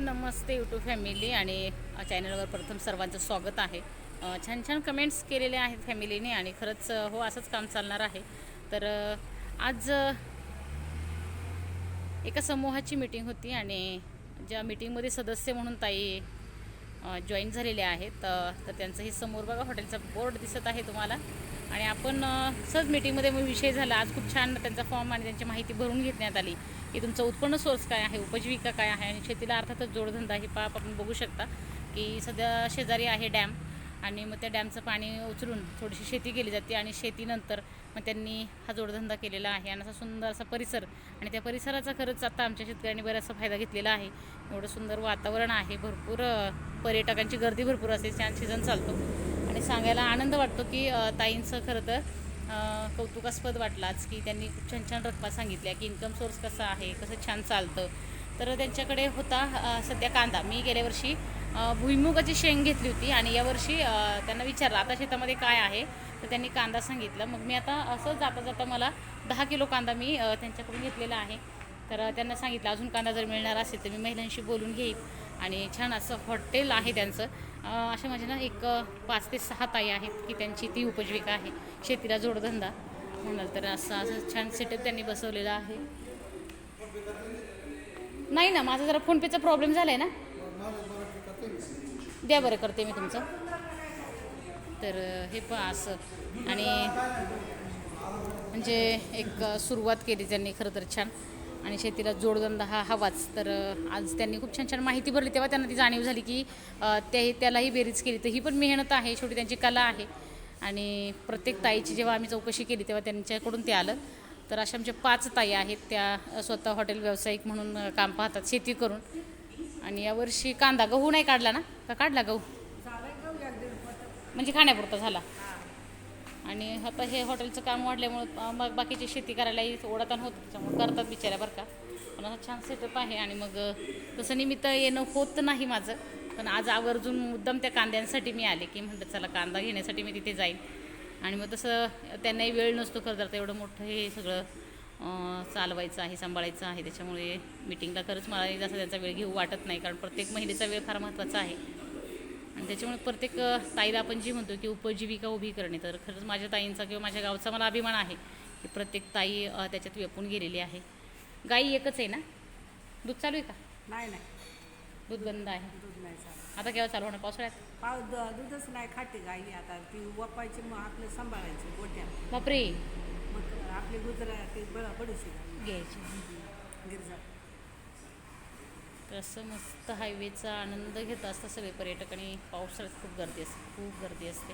नमस्ते YouTube family आणि चॅनलवर प्रथम सर्वांचं स्वागत आहे. छान छान कमेंट्स केलेले आहेत फॅमिलीने आणि खरंच हो असंच काम चालणार आहे. तर आज एका समूहाची मीटिंग होती आणि ज्या मीटिंगमध्ये सदस्य म्हणून ताई जॉईन झालेले आहेत. तर त्यांचं हे समोर बघा हॉटेलचा बोर्ड दिसत आहे तुम्हाला. आणि आपण सहज मीटिंगमध्ये मग विषय झाला. आज खूप छान त्यांचा फॉर्म आणि त्यांची माहिती भरून घेण्यात आली की तुमचं उत्पन्न सोर्स काय आहे उपजीविका काय आहे आणि शेतीला अर्थातच जोडधंदा हे पाप आपण बघू शकता की सध्या शेजारी आहे डॅम आणि मग त्या डॅमचं पाणी उचलून थोडीशी शेती केली जाते आणि शेतीनंतर मग त्यांनी हा जोडधंदा केलेला आहे. आणि असा सुंदर असा परिसर आणि त्या परिसराचा खरंच आता आमच्या शेतकऱ्यांनी बराचसा फायदा घेतलेला आहे. एवढं सुंदर वातावरण आहे. भरपूर पर्यटकांची गर्दी भरपूर असते. छान सीझन चालतो. आणि सांगायला आनंद वाटतो की ताईंचं खरं तर कौतुकास्पद वाटलाच की त्यांनी खूप छान छान रकमा सांगितल्या की इन्कम सोर्स कसा आहे कसं छान चालतं. तर त्यांच्याकडे होता सध्या कांदा. मी गेल्या वर्षी भुईमुगाची शेंग घेतली होती आणि यावर्षी त्यांना विचारलं आता शेतामध्ये काय आहे? तर त्यांनी कांदा सांगितला. मग मी आता असं जाता जाता मला दहा किलो कांदा मी त्यांच्याकडून घेतलेला आहे. तर त्यांना सांगितलं अजून कांदा जर मिळणार असेल तर मी महिलांशी बोलून घेईन. आणि छान असं हॉटेल आहे त्यांचं. अशा माझ्या ना एक पाच ते सहा ताई आहेत की त्यांची ती उपजीविका आहे. शेतीला जोडधंदा. म्हणाल तर असं असं छान सेटअप त्यांनी बसवलेला आहे. नाही ना माझा जरा फोनपेचा प्रॉब्लेम झाला आहे ना? द्या बरं करते मी तुमचं. तर हे पहा असं. आणि म्हणजे एक सुरुवात केली त्यांनी खरं तर छान. आणि शेतीला जोडधंदा हा हवाच. तर आज त्यांनी खूप छान छान माहिती भरली. तेव्हा त्यांना ती जाणीव झाली की ते त्यालाही बेरीज केली. तर ही पण मेहनत आहे. शेवटी त्यांची कला आहे. आणि प्रत्येक ताईची जेव्हा आम्ही चौकशी केली तेव्हा त्यांच्याकडून ते आलं. तर अशा आमच्या पाच ताई आहेत. त्या स्वतः हॉटेल व्यावसायिक म्हणून काम पाहतात शेती करून. आणि यावर्षी कांदा गहू नाही काढला ना? का काढला गहू? म्हणजे खाण्यापुरता झाला. आणि आता हे हॉटेलचं काम वाढल्यामुळं मग बाकीची शेती करायलाही ओढाताण होतं त्याच्यामुळे करतात बिचाऱ्या बरं का. पण असं छान सेटअप आहे आणि मग तसं निमित्त येणं होत नाही माझं. पण आज आवर्जून मुद्दाम त्या कांद्यांसाठी मी आले की म्हणतात चला कांदा घेण्यासाठी मी तिथे जाईन. आणि मग तसं त्यांनाही वेळ नसतो खरं तर एवढं मोठं हे सगळं चालवायचं आहे सांभाळायचं आहे. त्याच्यामुळे मिटिंगला खरंच मला जास्त त्यांचा वेळ घेऊ वाटत नाही कारण प्रत्येक महिलेचा वेळ फार महत्त्वाचा आहे. आणि त्याच्यामुळे प्रत्येक ताईला आपण जी म्हणतो की उपजीविका उभी करणे तर खरंच माझ्या ताईंचा किंवा माझ्या गावचा मला अभिमान आहे की प्रत्येक ताई त्याच्यात व्यापून गेलेली आहे. गाई एकच आहे ना? दूध चालू आहे का? नाही नाही. दूध बंद आहे. दूध नाही चालत आता केव्हा चालू होणार? पावसाळ्यात? पाव द- दूधच नाही खाते गाई आता. ती वपायची मग आपलं सांभाळायची गोट्या. बापरे. मग आपली गुजरा ती बळ पडूशी घ्यायची. गिरजा तर असं मस्त हायवेचा आनंद घेत असतात सगळे पर्यटक आणि पावसाळ्यात खूप गर्दी असते खूप गर्दी असते.